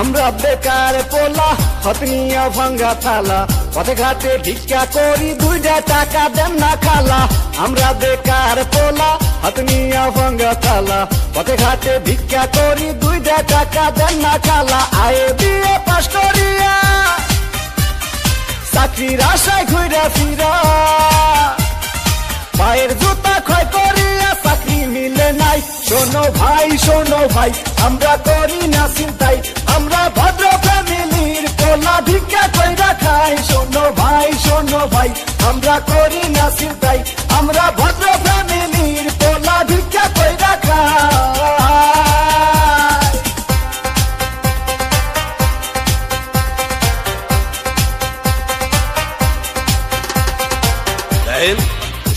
আমরা বেকার পোলা হতনিয়া ভাঙ্গা থালা, পথে ঘাটে ভিক্ষা করি দুইটা টাকা দেন না খালা। আমরা বেকার পোলা হতনিয়া ভাঙ্গা থালা, পথে ঘাটে ভিক্ষা করি দুইটা টাকা দেন না খালা। আয়ে বিয়ে পাশ করিয়া, চাকরির আশায় ঘুরে ফিরা শোনো ভাই শোনো ভাই, আমরা করি না চিন্তাই আমরা ভদ্র ফ্যামিলির পোলা ভিক্ষা কইরা খাই। শোনো ভাই শোনো ভাই, আমরা করি না চিন্তাই আমরা ভদ্র ফ্যামিলির পোলা ভিক্ষা কইরা খাই।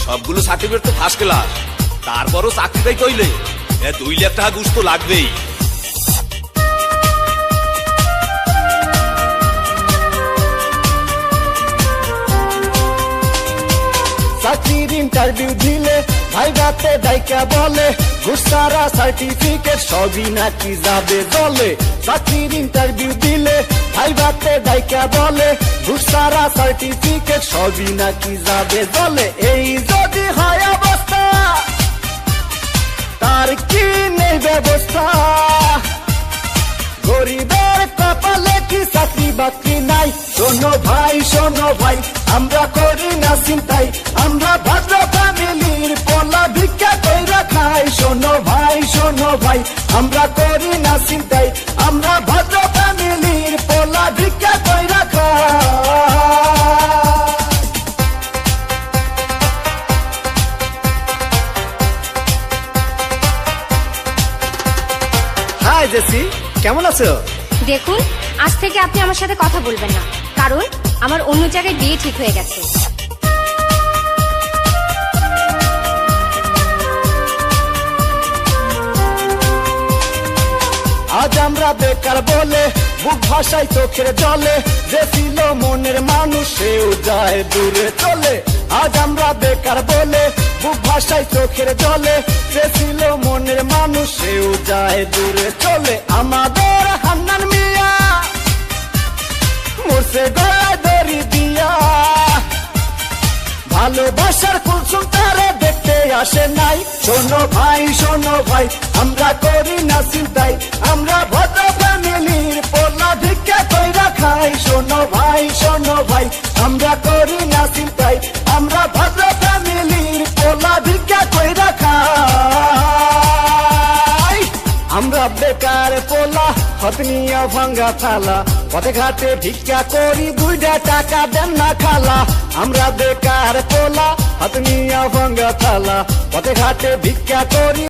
সবগুলো সার্টিফিকেট তো ফার্স্ট ক্লাস তারপরও চাকরিটাই কইলে। দুই লাখ টাকা ঘুষ তো লাগবেই। চাকরির ইন্টারভিউ দিলে ভাই বলে, ঘুষারা সার্টিফিকেট সবই নাকি যাবে দলে। চাকরির ইন্টারভিউ দিলে ভাই বাতে বলে, ঘুষারা সার্টিফিকেট সবই নাকি যাবে দলে। এই যদি হয় অবস্থা তার কি নেই ব্যবস্থা। গরিবের কপালে কি চাকরি বাকরি নাই? শোনো ভাই শোনো ভাই, আমরা করি না চিন্তাই আমরা ভদ্র ফ্যামিলির পোলা ভিক্ষা কইরা খাই। শোনো ভাই শোনো ভাই, আমরা করি না চিন্তাই জেসি কেমন আছো? দেখুন আজ থেকে আপনি আমার সাথে কথা বলবেন না কারণ আমার অন্য জায়গায় বিয়ে ঠিক হয়ে গেছে। আজ আমরা বেকার বলে বুক ভাষায় চোখের জলে যে ছিল মনের মানুষ সেও যায় দূরে চলে। আজ আমরা বেকার বলে বুক ভাষায় চোখের জলে যে সেও যায় দূরে চলে আমাদের হান্নান মিয়া। মরছে গলায় দড়ি দিয়া। ভালোবাসার কুলসুম তারে দেখতে আসে নাই। শোনো ভাই শোনো ভাই, আমরা করি না চিন্তাই আমরা ভদ্র ফ্যামিলির বেকার পোলা হতনিয়া ভাঙ্গা থালা। পথে ঘাটে ভিক্ষা করি দুইটা টাকা দেন না খালা। আমরা বেকার পোলা হতনিয়া ভাঙ্গা থালা। পথে ঘাটে ভিক্ষা করি